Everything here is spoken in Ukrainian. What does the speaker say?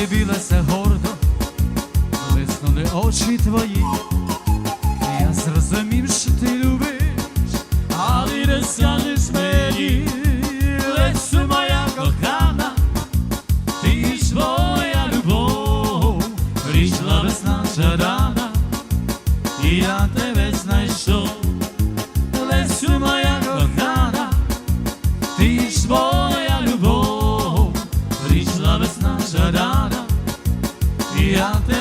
ти білася гордо, блиснули очі твої, я зрозумів, що ти любиш, але не сянеш мені, Лесу моя кохана, ти ж моя любов, прийшла весна жада. і я те.